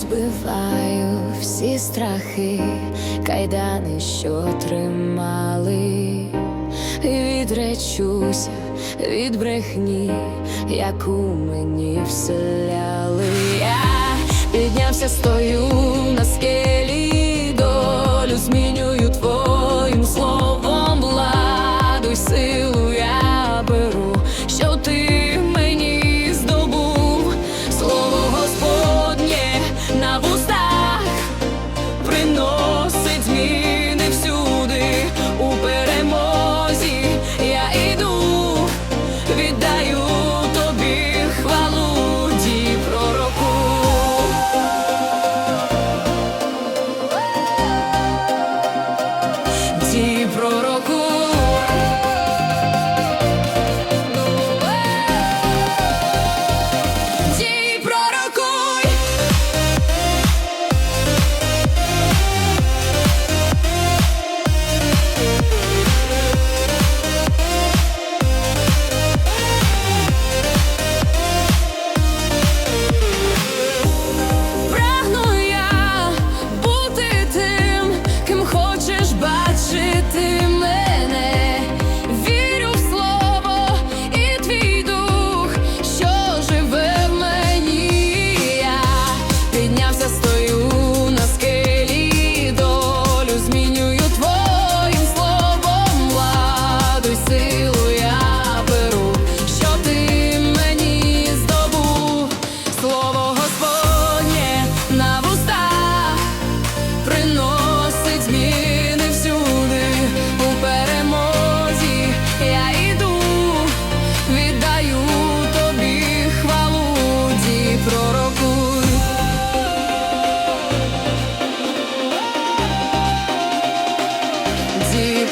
Розбиваю всі страхи, кайдани, що тримали, відречуся від брехні, яку мені вселяли. Я піднявся, стою.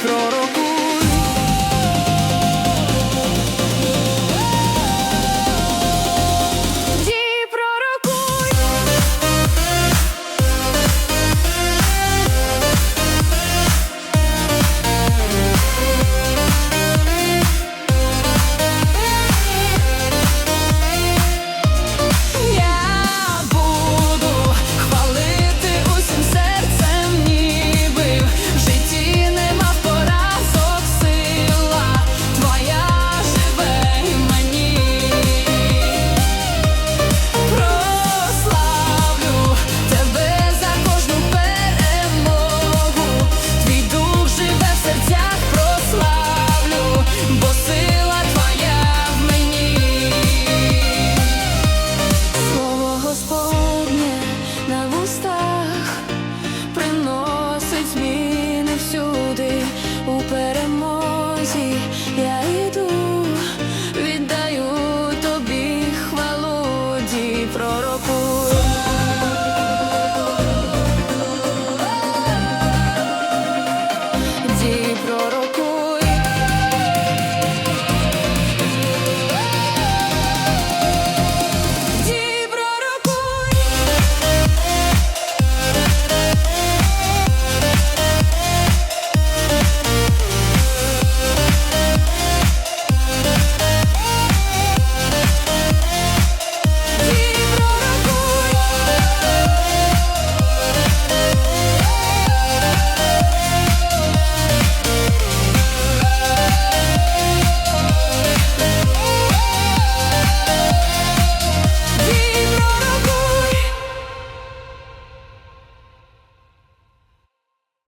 croro